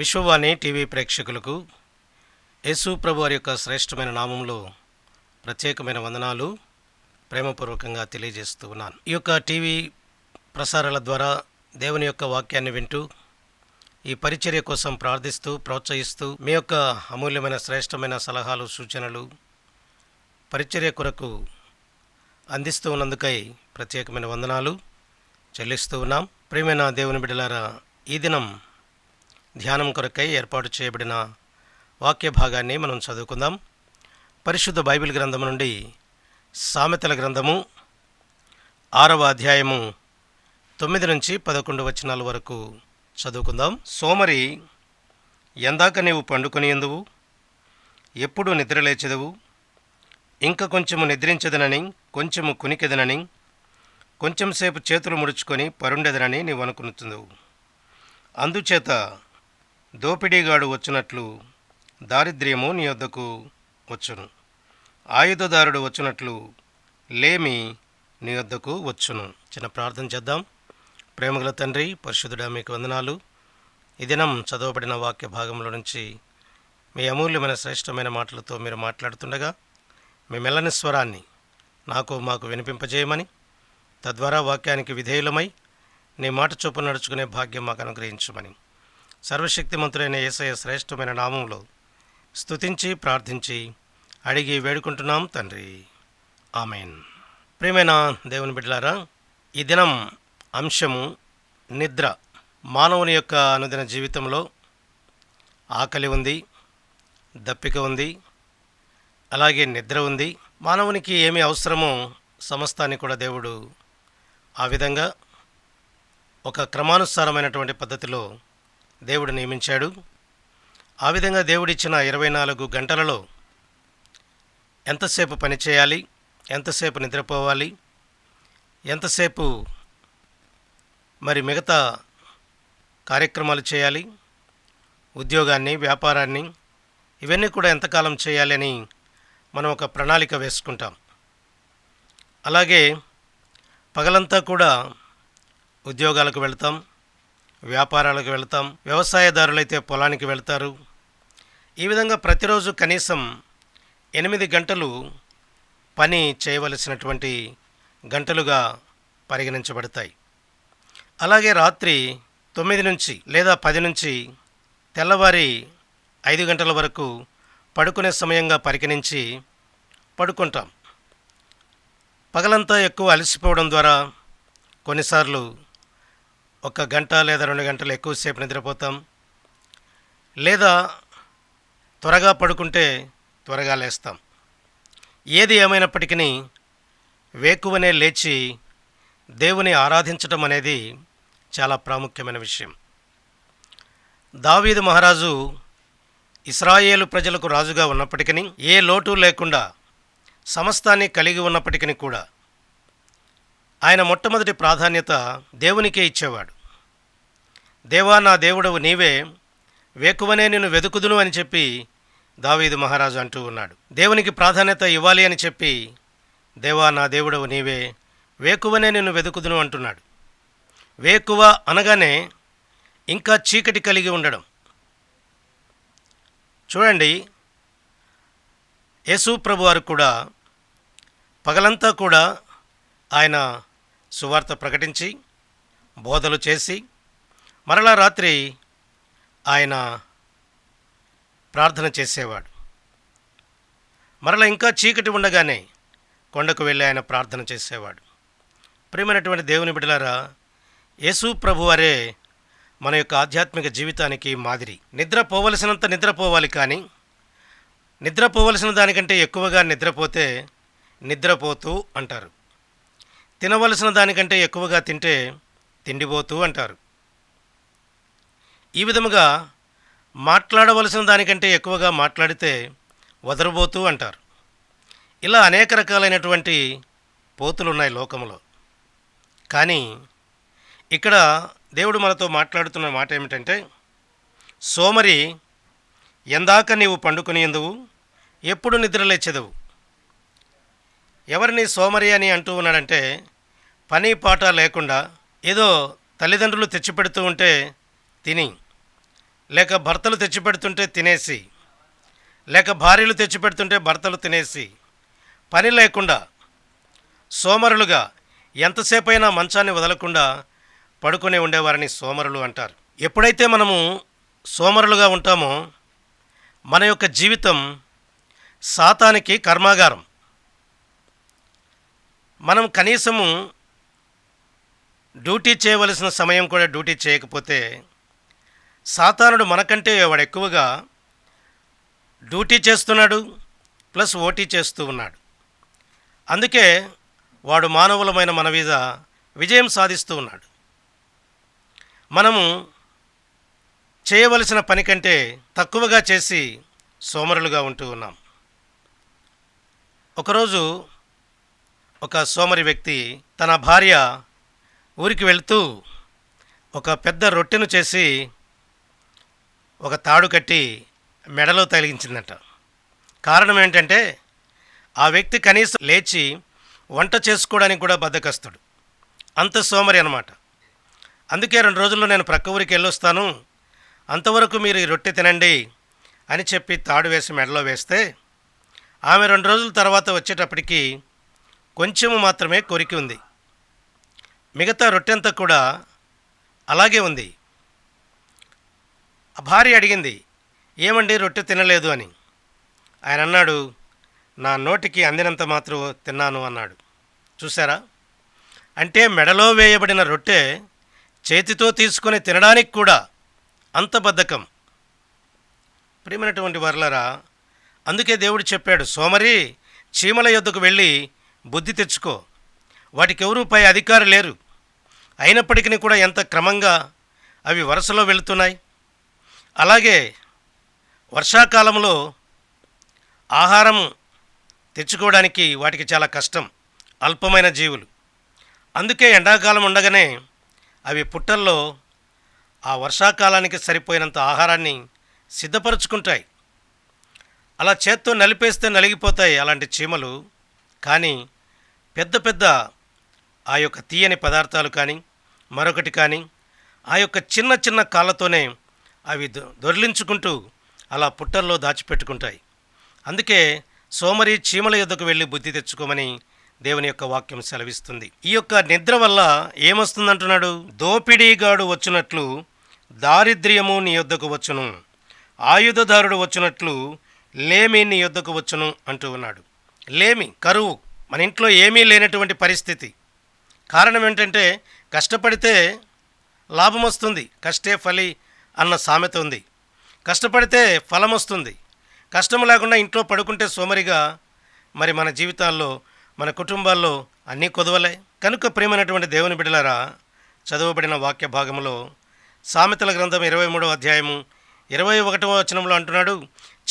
Vishwavani TV ప్రేక్షకులకు యేసు ప్రభు వారి యొక్క శ్రేష్టమైన నామంలో ప్రత్యేకమైన వందనాలు ప్రేమపూర్వకంగా తెలియజేస్తూ ఉన్నాను. ఈ యొక్క టీవీ ప్రసారాల ద్వారా దేవుని యొక్క వాక్యాన్ని వింటూ ఈ పరిచర్య కోసం ప్రార్థిస్తూ ప్రోత్సహిస్తూ మీ యొక్క అమూల్యమైన శ్రేష్టమైన సలహాలు సూచనలు పరిచర్య కొరకు అందిస్తూ ఉన్నందుకై ప్రత్యేకమైన వందనాలు చెల్లిస్తూ ఉన్నాం. ప్రియమైన దేవుని బిడ్డలారా ఈ దినం ధ్యానం కొరకై ఏర్పాటు చేయబడిన వాక్య భాగాన్ని మనం చదువుకుందాం. పరిశుద్ధ బైబిల్ గ్రంథం నుండి సామెతల గ్రంథము ఆరవ అధ్యాయము తొమ్మిది నుంచి పదకొండు వచనాల వరకు చదువుకుందాం. సోమరి ఎందాక నీవు పండుకొని ఎందువు? ఎప్పుడు నిద్రలేచెదవు ఇంకా కొంచెము నిద్రించదనని కొంచెము కునికెదనని కొంచెం సేపు చేతులు ముడుచుకొని పరుండెదనని నీవు అనుకునుతున్నావు అందుచేత దోపిడీగాడు వచ్చినట్లు దారిద్ర్యము నీ వద్దకు వచ్చును. ఆయుధదారుడు వచ్చినట్లు లేమి నీ వద్దకు వచ్చును. చిన్న ప్రార్థన చేద్దాం. ప్రేమగల తండ్రి పరిశుద్ధుడా మీకు వందనాలు. ఈ దినం చదవబడిన వాక్య భాగంలో నుంచి మీ అమూల్యమైన శ్రేష్టమైన మాటలతో మీరు మాట్లాడుతుండగా మీ మెల్లని స్వరాన్ని నాకు మాకు వినిపింపజేయమని తద్వారా వాక్యానికి విధేయులమై నీ మాట చొప్పున నడుచుకునే భాగ్యం మాకు అనుగ్రహించమని. సర్వశక్తిమంతుడైన యేసయ్య శ్రేష్టమైన నామంలో స్తుతించి ప్రార్థించి అడిగి వేడుకుంటున్నాం తండ్రి. ఆమెన్. ప్రియమైన దేవుని బిడ్డలారా ఈ దినం అంశము నిద్ర. మానవుని యొక్క అనుదిన జీవితంలో ఆకలి ఉంది దప్పిక ఉంది అలాగే నిద్ర ఉంది. మానవునికి ఏమి అవసరమో సమస్తాన్ని కూడా దేవుడు ఆ విధంగా ఒక క్రమానుసారమైనటువంటి పద్ధతిలో దేవుడు నియమించాడు. ఆ విధంగా దేవుడిచ్చిన ఇరవై నాలుగు గంటలలో ఎంతసేపు పని చేయాలి? ఎంతసేపు నిద్రపోవాలి? ఎంతసేపు మరి మిగతా కార్యక్రమాలు చేయాలి? ఉద్యోగాన్ని వ్యాపారాన్ని ఇవన్నీ కూడా ఎంతకాలం చేయాలి అని మనం ఒక ప్రణాళిక వేసుకుంటాం. అలాగే పగలంతా కూడా ఉద్యోగాలకు వెళ్తాం. వ్యాపారాలకు వెళ్తాం వ్యవసాయదారులైతే పొలానికి వెళ్తారు. ఈ విధంగా ప్రతిరోజు కనీసం ఎనిమిది గంటలు పని చేయవలసినటువంటి గంటలుగా పరిగణించబడతాయి. అలాగే రాత్రి తొమ్మిది నుంచి లేదా పది నుంచి తెల్లవారి ఐదు గంటల వరకు పడుకునే సమయంగా పరిగణించి పడుకుంటాం. పగలంతా ఎక్కువ అలసిపోవడం ద్వారా కొన్నిసార్లు ఒక గంట లేదా రెండు గంటలు ఎక్కువసేపు నిద్రపోతాం. లేదా త్వరగా పడుకుంటే త్వరగా లేస్తాం. ఏది ఏమైనప్పటికీ వేకువనే లేచి దేవుని ఆరాధించటం అనేది చాలా ప్రాముఖ్యమైన విషయం. దావీదు మహారాజు ఇస్రాయేలు ప్రజలకు రాజుగా ఉన్నప్పటికీ ఏ లోటు లేకుండా సమస్తాన్ని కలిగి ఉన్నప్పటికీ కూడా ఆయన మొట్టమొదటి ప్రాధాన్యత దేవునికే ఇచ్చేవాడు. దేవా నా దేవుడవు నీవే వేకువనే నిన్ను వెతుకుదును అని చెప్పి దావీదు మహారాజు అంటూ ఉన్నాడు. దేవునికి ప్రాధాన్యత ఇవ్వాలి అని చెప్పి దేవా నా దేవుడవు నీవే వేకువనే నిన్ను వెతుకుదును అంటున్నాడు. వేకువ అనగానే ఇంకా చీకటి కలిగి ఉండడం. చూడండి యేసు ప్రభు వారు కూడా పగలంతా కూడా ఆయన సువార్త ప్రకటించి బోధలు చేసి మరలా రాత్రి ఆయన ప్రార్థన చేసేవాడు. మరలా ఇంకా చీకటి ఉండగానే కొండకు వెళ్ళి ఆయన ప్రార్థన చేసేవాడు. ప్రియమైనటువంటి దేవుని బిడ్డలారా యేసు ప్రభువారే మన యొక్క ఆధ్యాత్మిక జీవితానికి మాదిరి. నిద్రపోవలసినంత నిద్రపోవాలి కానీ నిద్రపోవలసిన దానికంటే ఎక్కువగా నిద్రపోతే నిద్రపోతూ అంటారు. తినవలసిన దానికంటే ఎక్కువగా తింటే తిండిపోతూ అంటారు. ఈ విధముగా మాట్లాడవలసిన దానికంటే ఎక్కువగా మాట్లాడితే వదరబోతూ అంటారు. ఇలా అనేక రకాలైనటువంటి పోతులు ఉన్నాయి లోకంలో కానీ ఇక్కడ దేవుడు మనతో మాట్లాడుతున్న మాట ఏమిటంటే సోమరి ఎందాక నీవు పండుకొని ఎందువు ఎప్పుడు నిద్రలేచెదవు? ఎవరిని సోమరి అని అంటూ ఉన్నాడంటే పని పాట లేకుండా ఏదో తల్లిదండ్రులు తెచ్చిపెడుతూ ఉంటే తిని లేక భర్తలు తెచ్చిపెడుతుంటే తినేసి లేక భార్యలు తెచ్చిపెడుతుంటే భర్తలు తినేసి పని లేకుండా సోమరులుగా ఎంతసేపైనా మంచాన్ని వదలకుండా పడుకునే ఉండేవారిని సోమరులు అంటారు. ఎప్పుడైతే మనము సోమరులుగా ఉంటామో మన యొక్క జీవితం సాతానికి కర్మాగారం. మనం కనీసము డ్యూటీ చేయవలసిన సమయం కూడా డ్యూటీ చేయకపోతే సాతానుడు మనకంటే వాడు ఎక్కువగా డ్యూటీ చేస్తున్నాడు ప్లస్ ఓటీ చేస్తూ ఉన్నాడు. అందుకే వాడు మానవులమైన మన మీద విజయం సాధిస్తూ ఉన్నాడు. మనము చేయవలసిన పని కంటే తక్కువగా చేసి సోమరులుగా ఉంటూ ఉన్నాం. ఒకరోజు ఒక సోమరి వ్యక్తి తన భార్య ఊరికి వెళ్తూ ఒక పెద్ద రొట్టెను చేసి ఒక తాడు కట్టి మెడలో తగిలించిందట. కారణం ఏంటంటే ఆ వ్యక్తి కనీసం లేచి వంట చేసుకోవడానికి కూడా బద్దకస్తుడు. అంత సోమరి అనమాట అందుకే రెండు రోజుల్లో నేను ప్రక్క ఊరికి వెళ్ళొస్తాను. అంతవరకు మీరు ఈ రొట్టె తినండి అని చెప్పి తాడు వేసి మెడలో వేస్తే ఆమె రెండు రోజుల తర్వాత వచ్చేటప్పటికి కొంచెము మాత్రమే కొరికి ఉంది. మిగతా రొట్టెంతా కూడా అలాగే ఉంది. ఆ భార్య అడిగింది ఏమండి రొట్టె తినలేదు అని. ఆయన అన్నాడు నా నోటికి అందినంత మాత్రం తిన్నాను అన్నాడు. చూసారా అంటే మెడలో వేయబడిన రొట్టె చేతితో తీసుకొని తినడానికి కూడా అంత బద్ధకం. ప్రియమైనటువంటి వర్లరా అందుకే దేవుడు చెప్పాడు సోమరి చీమల యొద్దకు వెళ్ళి బుద్ధి తెచ్చుకో. వాటికెవరూ పై అధికారం లేరు. అయినప్పటికీ కూడా ఎంత క్రమంగా అవి వరుసలో వెళుతున్నాయి. అలాగే వర్షాకాలంలో ఆహారం తెచ్చుకోవడానికి వాటికి చాలా కష్టం. అల్పమైన జీవులు. అందుకే ఎండాకాలం ఉండగానే అవి పుట్టల్లో ఆ వర్షాకాలానికి సరిపోయినంత ఆహారాన్ని సిద్ధపరుచుకుంటాయి. అలా చేత్తో నలిపేస్తే నలిగిపోతాయి అలాంటి చీమలు. కానీ పెద్ద పెద్ద ఆ యొక్క తీయని పదార్థాలు కానీ మరొకటి కానీ ఆ యొక్క చిన్న చిన్న కాళ్ళతోనే అవి దొ- అలా పుట్టల్లో దాచిపెట్టుకుంటాయి. అందుకే సోమరి చీమల యొద్దకు వెళ్ళి బుద్ధి తెచ్చుకోమని దేవుని యొక్క వాక్యం సెలవిస్తుంది. ఈ యొక్క నిద్ర వల్ల ఏమొస్తుందంటున్నాడు? దోపిడీగాడు వచ్చినట్లు దారిద్ర్యము నీ యొద్దకు వచ్చును. ఆయుధదారుడు వచ్చినట్లు లేమి నీ యొద్దకు వచ్చును అంటూ ఉన్నాడు. లేమి కరువు మన ఇంట్లో ఏమీ లేనటువంటి పరిస్థితి. కారణం ఏంటంటే కష్టపడితే లాభం వస్తుంది కష్టే ఫలి అన్న సామెత ఉంది. కష్టపడితే ఫలం వస్తుంది. కష్టం లేకుండా ఇంట్లో పడుకుంటే సోమరిగా మరి మన జీవితాల్లో మన కుటుంబాల్లో అన్నీ కొదవలే. కనుక ప్రేమైనటువంటి దేవుని బిడలారా చదవబడిన వాక్య భాగంలో సామెతల గ్రంథం ఇరవై మూడవ అధ్యాయము ఇరవై ఒకటవ వచనంలో అంటున్నాడు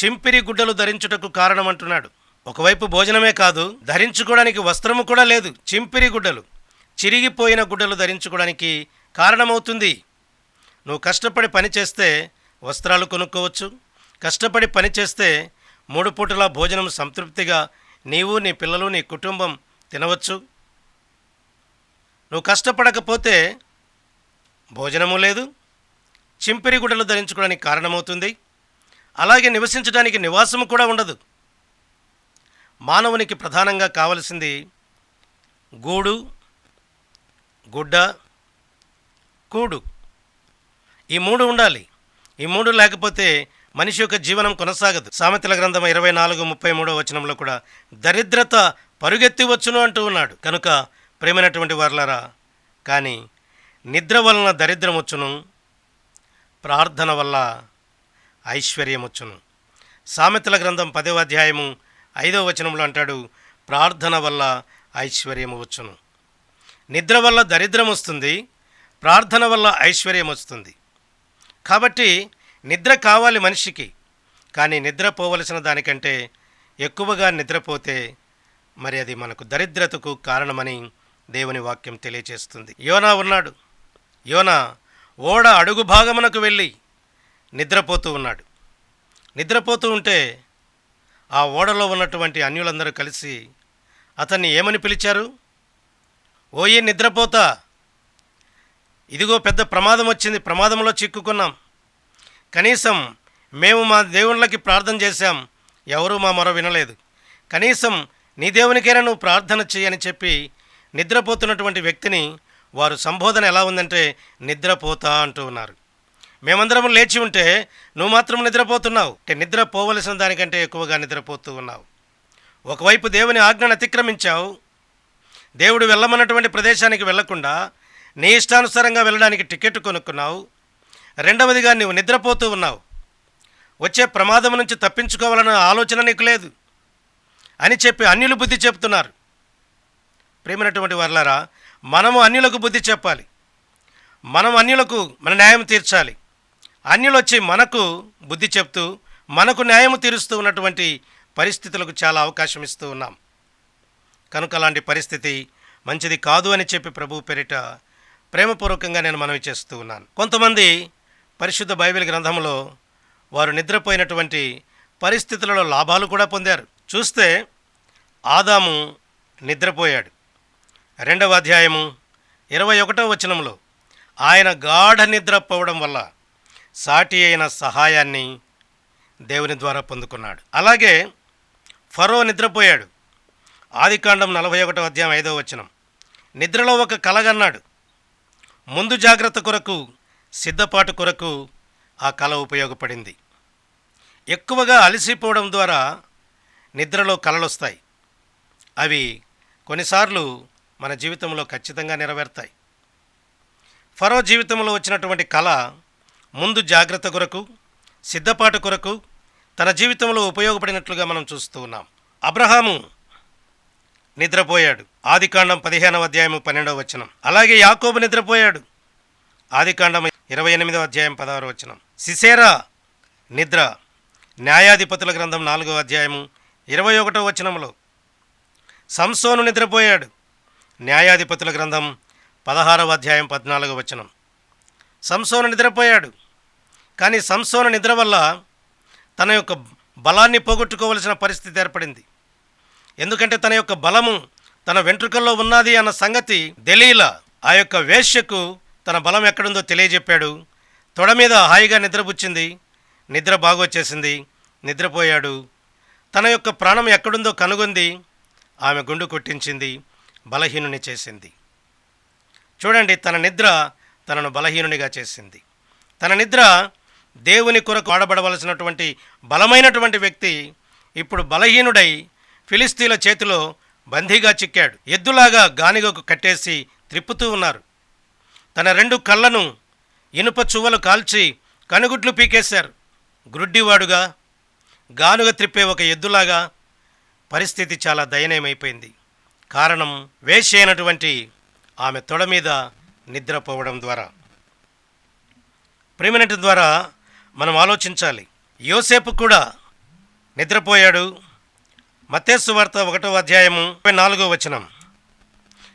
చింపిరి గుడ్డలు ధరించుటకు కారణం అంటున్నాడు. ఒకవైపు భోజనమే కాదు ధరించుకోవడానికి వస్త్రము కూడా లేదు చింపిరి గుడ్డలు. చిరిగిపోయిన గుడ్డలు ధరించుకోవడానికి కారణమవుతుంది. నువ్వు కష్టపడి పని చేస్తే వస్త్రాలు కొనుక్కోవచ్చు. కష్టపడి పని చేస్తే మూడు పూటల భోజనం సంతృప్తిగా నీవు నీ పిల్లలు నీ కుటుంబం తినవచ్చు. నువ్వు కష్టపడకపోతే భోజనము లేదు. చింపిరి గుడ్డలు ధరించుకోవడానికి కారణమవుతుంది. అలాగే నివసించడానికి నివాసము కూడా ఉండదు. మానవునికి ప్రధానంగా కావలసింది గూడు గుడ్డ కూడు. ఈ మూడు ఉండాలి. ఈ మూడు లేకపోతే మనిషి యొక్క జీవనం కొనసాగదు. సామెతల గ్రంథం ఇరవై నాలుగు ముప్పై మూడో వచనంలో కూడా దరిద్రత పరుగెత్తి వచ్చును అంటూ ఉన్నాడు. కనుక ప్రేమైనటువంటి వారులారా కానీ నిద్ర వలన దరిద్రం వచ్చును ప్రార్థన వల్ల ఐశ్వర్యం వచ్చును. సామెతల గ్రంథం పదవ అధ్యాయము ఐదవ వచనంలో అంటాడు ప్రార్థన వల్ల ఐశ్వర్యము వచ్చును. నిద్ర వల్ల దరిద్రం వస్తుంది ప్రార్థన వల్ల ఐశ్వర్యం వస్తుంది. కాబట్టి నిద్ర కావాలి మనిషికి కానీ నిద్రపోవలసిన దానికంటే ఎక్కువగా నిద్రపోతే మరి అది మనకు దరిద్రతకు కారణమని దేవుని వాక్యం తెలియచేస్తుంది. యోనా ఉన్నాడు. యోనా ఓడ అడుగు భాగమునకు వెళ్ళి నిద్రపోతూ ఉన్నాడు. నిద్రపోతూ ఉంటే ఆ ఓడలో ఉన్నటువంటి అన్యులందరూ కలిసి అతన్ని ఏమని పిలిచారు? ఓయే నిద్రపోతా. ఇదిగో పెద్ద ప్రమాదం వచ్చింది. ప్రమాదంలో చిక్కుకున్నాం. కనీసం మేము మా దేవుళ్ళకి ప్రార్థన చేశాం. ఎవరూ మా మరో వినలేదు. కనీసం నీ దేవునికైనా నువ్వు ప్రార్థన చేయని చెప్పి నిద్రపోతున్నటువంటి వ్యక్తిని వారు సంబోధన ఎలా ఉందంటే నిద్రపోతా అంటూ ఉన్నారు. మేమందరం లేచి ఉంటే నువ్వు మాత్రం నిద్రపోతున్నావు. అంటే నిద్ర పోవలసిన దానికంటే ఎక్కువగా నిద్రపోతూ ఉన్నావు. ఒకవైపు దేవుని ఆజ్ఞను అతిక్రమించావు. దేవుడు వెళ్ళమన్నటువంటి ప్రదేశానికి వెళ్ళకుండా నీ ఇష్టానుసారంగా వెళ్ళడానికి టికెట్ కొనుక్కున్నావు. రెండవదిగా నువ్వు నిద్రపోతూ ఉన్నావు. వచ్చే ప్రమాదం నుంచి తప్పించుకోవాలన్న ఆలోచన నీకు లేదు అని చెప్పి అన్యులు బుద్ధి చెప్తున్నారు. ప్రేమైనటువంటి వర్లారా మనము అన్యులకు బుద్ధి చెప్పాలి. మనం అన్యులకు మన న్యాయం తీర్చాలి. అన్యులొచ్చి మనకు బుద్ధి చెప్తూ మనకు న్యాయం తీరుస్తూ ఉన్నటువంటి పరిస్థితులకు చాలా అవకాశం ఇస్తూ ఉన్నాం. కనుక అలాంటి పరిస్థితి మంచిది కాదు అని చెప్పి ప్రభు పేరిట ప్రేమపూర్వకంగా నేను మనవి చేస్తూ ఉన్నాను. కొంతమంది పరిశుద్ధ బైబిల్ గ్రంథంలో వారు నిద్రపోయినటువంటి పరిస్థితులలో లాభాలు కూడా పొందారు. చూస్తే ఆదాము నిద్రపోయాడు. రెండవ అధ్యాయము ఇరవై ఒకటవ వచనంలో ఆయన గాఢ నిద్రపోవడం వల్ల సాటి అయిన సహాయాన్ని దేవుని ద్వారా పొందుకున్నాడు. అలాగే ఫరో నిద్రపోయాడు. ఆదికాండం నలభై ఒకటో అధ్యాయం ఐదవ వచనం. నిద్రలో ఒక కలగన్నాడు. ముందు జాగ్రత్త కొరకు సిద్ధపాటు కొరకు ఆ కళ ఉపయోగపడింది. ఎక్కువగా అలసిపోవడం ద్వారా నిద్రలో కలలొస్తాయి. అవి కొన్నిసార్లు మన జీవితంలో ఖచ్చితంగా నెరవేరుతాయి. ఫరో జీవితంలో వచ్చినటువంటి కళ ముందు జాగ్రత్త కొరకు సిద్ధపాటు కొరకు తన జీవితంలో ఉపయోగపడినట్లుగా మనం చూస్తూ ఉన్నాం. అబ్రహాము నిద్రపోయాడు. ఆదికాండం పదిహేనవ అధ్యాయము పన్నెండవ వచనం. అలాగే యాకోబు నిద్రపోయాడు. ఆదికాండం ఇరవై ఎనిమిదవ అధ్యాయం పదహారు వచనం. సిసేరా నిద్ర. న్యాయాధిపతుల గ్రంథం నాలుగవ అధ్యాయము ఇరవై ఒకటవ వచనంలో సంసోను నిద్రపోయాడు. న్యాయాధిపతుల గ్రంథం పదహారవ అధ్యాయం పద్నాలుగవ వచనం. సంసోను నిద్రపోయాడు. కానీ సంసోన నిద్ర వల్ల తన యొక్క బలాన్ని పోగొట్టుకోవలసిన పరిస్థితి ఏర్పడింది. ఎందుకంటే తన యొక్క బలము తన వెంట్రుకల్లో ఉన్నది అన్న సంగతి దెలీలా ఆ యొక్క వేశ్యకు తన బలం ఎక్కడుందో తెలియజెప్పాడు. తొడ మీద హాయిగా నిద్రపుచ్చింది. నిద్ర బాగొచ్చేసింది నిద్రపోయాడు. తన యొక్క ప్రాణం ఎక్కడుందో కనుగొంది. ఆమె గుండు కొట్టించింది. బలహీనుని చేసింది. చూడండి తన నిద్ర తనను బలహీనునిగా చేసింది. తన నిద్ర దేవుని కొరకు ఆడబడవలసినటువంటి బలమైనటువంటి వ్యక్తి ఇప్పుడు బలహీనుడై ఫిలిస్తీన్ల చేతిలో బందీగా చిక్కాడు. ఎద్దులాగా గానిగకు కట్టేసి త్రిప్పుతూ ఉన్నారు. తన రెండు కళ్ళను ఇనుప చువ్వలు కాల్చి కనుగుడ్లు పీకేశారు. గ్రుడ్డివాడుగా గానుగ త్రిప్పే ఒక ఎద్దులాగా పరిస్థితి చాలా దయనీయమైపోయింది. కారణం వేష అయినటువంటి ఆమె తొడ మీద నిద్రపోవడం ద్వారా. ప్రిమినెంట్ ద్వారా మనం ఆలోచించాలి. యోసేపు కూడా నిద్రపోయాడు. మత్తేసు వార్త ఒకటో అధ్యాయము ముప్పై నాలుగో వచనం.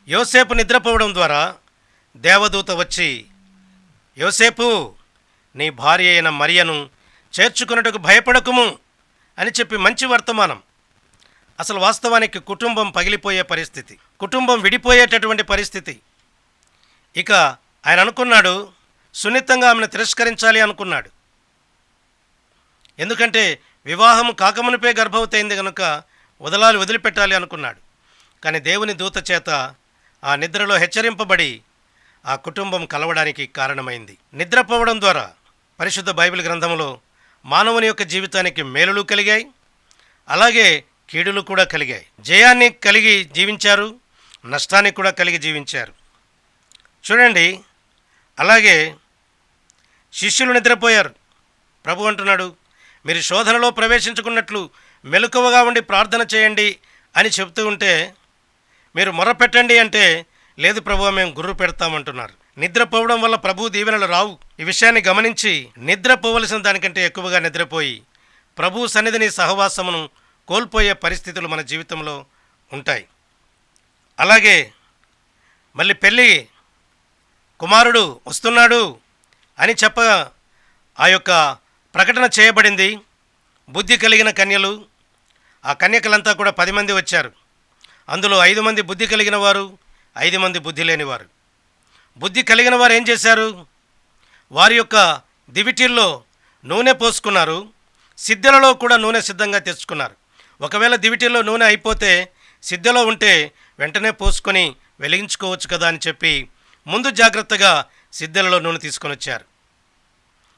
యోసేపు నిద్రపోవడం ద్వారా దేవదూత వచ్చి యోసేపు నీ భార్య అయిన మరియను చేర్చుకున్నట్టుకు భయపడకుము అని చెప్పి మంచి వర్తమానం. అసలు వాస్తవానికి కుటుంబం పగిలిపోయే పరిస్థితి. కుటుంబం విడిపోయేటటువంటి పరిస్థితి. ఇక ఆయన అనుకున్నాడు సున్నితంగా ఆమెను తిరస్కరించాలి అనుకున్నాడు. ఎందుకంటే వివాహం కాకమునిపే గర్భవతి అయింది కనుక వదలాలి వదిలిపెట్టాలి అనుకున్నాడు. కానీ దేవుని దూత చేత ఆ నిద్రలో హెచ్చరింపబడి ఆ కుటుంబం కలవడానికి కారణమైంది. నిద్రపోవడం ద్వారా పరిశుద్ధ బైబిల్ గ్రంథంలో మానవుని యొక్క జీవితానికి మేలులు కలిగాయి. అలాగే కీడులు కూడా కలిగాయి. జయాన్ని కలిగి జీవించారు నష్టాన్ని కూడా కలిగి జీవించారు. చూడండి అలాగే శిష్యులు నిద్రపోయారు. ప్రభు అంటున్నాడు మీరు శోధనలో ప్రవేశించుకున్నట్లు మెలకువగా ఉండి ప్రార్థన చేయండి అని చెప్తూ ఉంటే మీరు మొరపెట్టండి అంటే లేదు ప్రభు మేము గుర్రు పెడతామంటున్నారు. నిద్రపోవడం వల్ల ప్రభు దీవెనలు రావు. ఈ విషయాన్ని గమనించి నిద్రపోవలసిన దానికంటే ఎక్కువగా నిద్రపోయి ప్రభు సన్నిధిని సహవాసమును కోల్పోయే పరిస్థితులు మన జీవితంలో ఉంటాయి. అలాగే మళ్ళీ పెళ్ళి కుమారుడు వస్తున్నాడు అని చెప్ప ఆ యొక్క ప్రకటన చేయబడింది. బుద్ధి కలిగిన కన్యలు. ఆ కన్యకలంతా కూడా పది మంది వచ్చారు. అందులో ఐదు మంది బుద్ధి కలిగిన వారు ఐదు మంది బుద్ధి లేనివారు బుద్ధి కలిగిన వారు ఏం చేశారు? వారి యొక్క దివిటీల్లో నూనె పోసుకున్నారు. సిద్ధలలో కూడా నూనె సిద్ధంగా తెచ్చుకున్నారు. ఒకవేళ దివిటీలో నూనె అయిపోతే సిద్ధెలో ఉంటే వెంటనే పోసుకొని వెలిగించుకోవచ్చు కదా అని చెప్పి ముందు జాగ్రత్తగా సిద్ధలలో నూనె తీసుకొని వచ్చారు.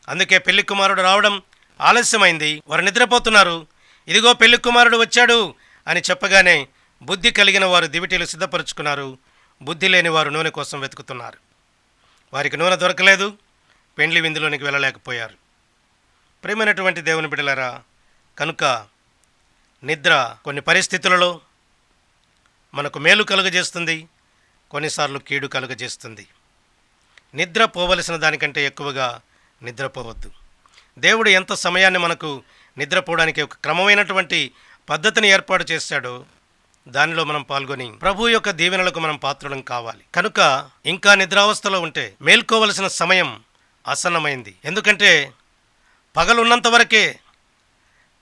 అందుకే పెళ్ళి కుమారుడు రావడం ఆలస్యమైంది. వారు నిద్రపోతున్నారు. ఇదిగో పెళ్ళి కుమారుడు వచ్చాడు అని చెప్పగానే బుద్ధి కలిగిన వారు దివిటీలు సిద్ధపరుచుకున్నారు. బుద్ధి లేని వారు నూనె కోసం వెతుకుతున్నారు. వారికి నూనె దొరకలేదు. పెండ్లి విందులోనికి వెళ్ళలేకపోయారు. ప్రేమైనటువంటి దేవుని బిడలరా కనుక నిద్ర కొన్ని పరిస్థితులలో మనకు మేలు కలుగజేస్తుంది. కొన్నిసార్లు కీడు కలుగజేస్తుంది. నిద్ర పోవలసిన దానికంటే ఎక్కువగా నిద్రపోవద్దు. దేవుడు ఎంత సమయాన్ని మనకు నిద్రపోవడానికి ఒక క్రమమైనటువంటి పద్ధతిని ఏర్పాటు చేశాడో దానిలో మనం పాల్గొని ప్రభు యొక్క దీవెనలకు మనం పాత్రలం కావాలి. కనుక ఇంకా నిద్రావస్థలో ఉంటే మేల్కోవలసిన సమయం ఆసన్నమైంది. ఎందుకంటే పగలున్నంత వరకే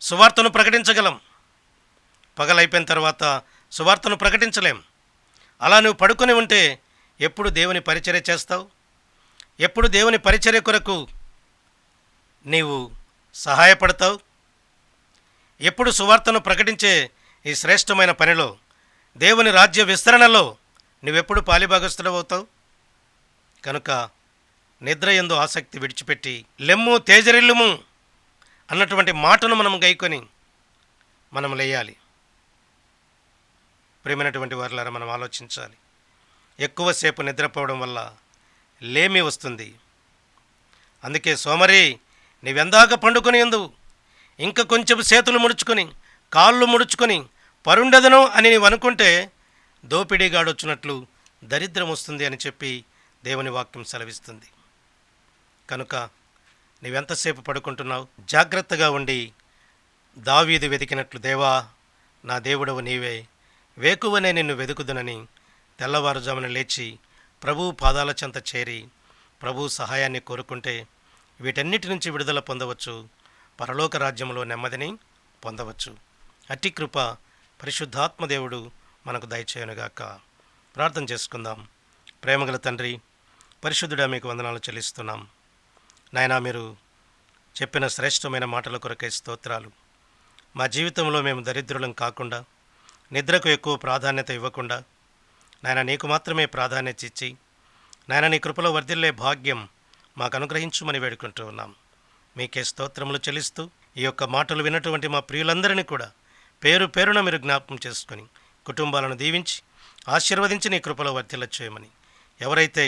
సువార్తను ప్రకటించగలం. పగలైపోయిన తర్వాత సువార్తను ప్రకటించలేం. అలా నువ్వు పడుకొని ఉంటే ఎప్పుడు దేవుని పరిచర్య చేస్తావు? ఎప్పుడు దేవుని పరిచర్య కొరకు నీవు సహాయపడతావు. ఎప్పుడు సువార్తను ప్రకటించే ఈ శ్రేష్టమైన పనిలో దేవుని రాజ్య విస్తరణలో నువ్వెప్పుడు పాలిభాగస్తుడవుతావు కనుక నిద్ర ఎందు ఆసక్తి విడిచిపెట్టి లెమ్ము తేజరిల్లుము అన్నటువంటి మాటను మనం గైకొని మనం లేయాలి. ప్రేమైనటువంటి వారిలారా మనం ఆలోచించాలి. ఎక్కువసేపు నిద్రపోవడం వల్ల లేమి వస్తుంది. అందుకే సోమరి నీవెందాక పండుకొని ఎందువు ఇంకా కొంచెం చేతులు ముడుచుకొని కాళ్ళు ముడుచుకొని పరుండదను అని నీవు అనుకుంటే దోపిడీగాడొచ్చినట్లు దరిద్రం వస్తుంది అని చెప్పి దేవుని వాక్యం సెలవిస్తుంది. కనుక నీవెంతసేపు పడుకుంటున్నావు? జాగ్రత్తగా ఉండి దావీది వెతికినట్లు దేవా నా దేవుడవు నీవే. వేకువనే నిన్ను వెతుకుదునని తెల్లవారుజామున లేచి ప్రభు పాదాల చెంత చేరి ప్రభు సహాయాన్ని కోరుకుంటే వీటన్నిటి నుంచి విడుదల పొందవచ్చు. పరలోక రాజ్యంలో నెమ్మదిని పొందవచ్చు. అట్టి కృప పరిశుద్ధాత్మదేవుడు మనకు దయచేయనుగాక. ప్రార్థన చేసుకుందాం. ప్రేమగల తండ్రి పరిశుద్ధుడా మీకు వందనాలు చెల్లిస్తున్నాం. నాయనా మీరు చెప్పిన శ్రేష్టమైన మాటల కొరకై స్తోత్రాలు. మా జీవితంలో మేము దరిద్రులం కాకుండా నిద్రకు ఎక్కువ ప్రాధాన్యత ఇవ్వకుండా నాయన నీకు మాత్రమే ప్రాధాన్యత ఇచ్చి నాయన నీ కృపలో వర్ధిల్లే భాగ్యం మాకు అనుగ్రహించుమని వేడుకుంటూ ఉన్నాం. మీకే స్తోత్రములు చెల్లిస్తూ ఈ యొక్క మాటలు విన్నటువంటి మా ప్రియులందరినీ కూడా పేరు పేరున మీరు జ్ఞాపకం చేసుకొని కుటుంబాలను దీవించి ఆశీర్వదించి నీ కృపలో వర్తిల్ల చేయమని. ఎవరైతే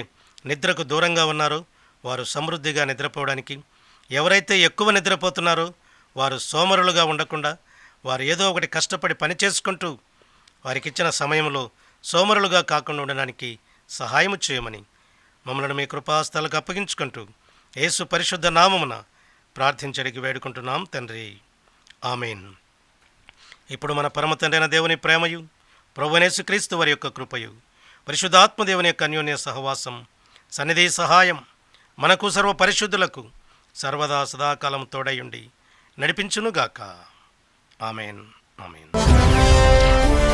నిద్రకు దూరంగా ఉన్నారో వారు సమృద్ధిగా నిద్రపోవడానికి ఎవరైతే ఎక్కువ నిద్రపోతున్నారో వారు సోమరులుగా ఉండకుండా వారు ఏదో ఒకటి కష్టపడి పని చేసుకుంటూ వారికి ఇచ్చిన సమయంలో సోమరులుగా కాకుండా ఉండడానికి సహాయము చేయమని మమ్మల్ని మీ కృపాస్థలకు అప్పగించుకుంటూ యేసు పరిశుద్ధ నామమున ప్రార్థించడికి వేడుకుంటున్నాం తండ్రి. ఆమెన్. ఇప్పుడు మన పరమ తండ్రైన దేవుని ప్రేమయు ప్రభునేసు క్రీస్తు వారి యొక్క కృపయు పరిశుద్ధాత్మ దేవుని యొక్క అన్యోన్య సహవాసం సన్నిధి సహాయం మనకు సర్వ పరిశుద్ధులకు సర్వదా సదాకాలం తోడయుండి నడిపించునుగాక. ఆమెన్. ఆమెన్.